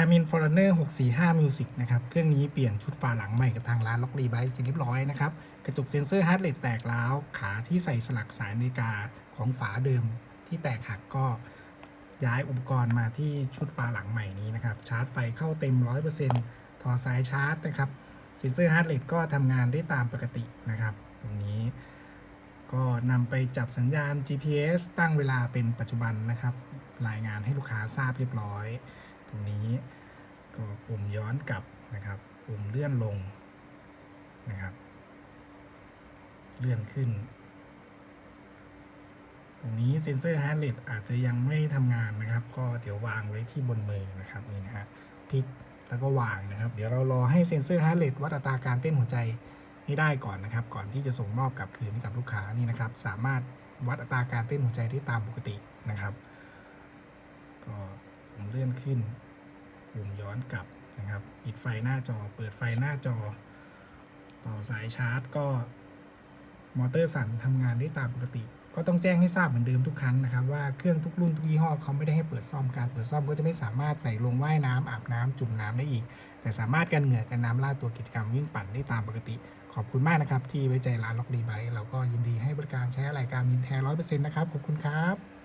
Garmin Forerunner 645 Music นะครับ เครื่องนี้เปลี่ยนชุดฝาหลังใหม่กับทางร้านล็อกรีไบส์เสร็จเรียบร้อยนะครับ กระจกเซ็นเซอร์ฮาร์ดเรทแตกร้ว ขาที่ใส่สลักสายนาฬิกาของฝาเดิมที่แตกหักก็ย้ายอุปกรณ์มาที่ชุดฝาหลังใหม่นี้นะครับ ชาร์จไฟเข้าเต็ม 100%ถอดสายชาร์จนะครับเซ็นเซอร์ฮาร์ดเรทก็ทำงานได้ตามปกตินะครับ ตรงนี้ ก็นำไปจับสัญญาณ GPS ตั้งเวลาเป็นปัจจุบันนะครับ รายงานให้ลูกค้าทราบเรียบร้อย ตรงนี้ ก็ปุ่มย้อนกลับนะครับ ปุ่มเลื่อนลงนะครับ เลื่อนขึ้น ตรงนี้เซ็นเซอร์ฮาร์ดเรทอาจจะยังไม่ทำงานนะครับ ก็เดี๋ยววางไว้ที่บนมือนะครับนี่นะฮะพลิกแล้วก็วางนะครับ เดี๋ยวเรารอให้เซ็นเซอร์ฮาร์ดเรทวัดอัตราการเต้นหัวใจให้ได้ก่อนนะครับ ก่อนที่จะส่งมอบกลับคืนให้กับลูกค้านี่นะครับ สามารถวัดอัตราการเต้นหัวใจได้ตามปกตินะครับ เลื่อนขึ้น ปุ่มย้อนกลับนะครับปิดไฟหน้าจอ เปิดไฟหน้าจอ ต่อสายชาร์จก็มอเตอร์สั่นทำงานได้ตามปกติ ก็ต้องแจ้งให้ทราบเหมือนเดิมทุกครั้งนะครับ ว่าเครื่องทุกรุ่นทุกยี่ห้อเขาไม่ได้ให้เปิดซ่อมการเปิดซ่อมก็จะไม่สามารถใส่ลงว่ายน้ำอาบน้ำจุ่มน้ำได้อีก แต่สามารถกันเหงื่อกันน้ำลาดตัวกิจกรรมวิ่งปั่นได้ตามปกติ ขอบคุณมากนะครับ ที่ไว้ใจร้านล็อกดีไบเราก็ยินดีให้บริการใช้อะไรการมินแท้ร้อยเปอร์เซ็นต์นะครับขอบคุณครับ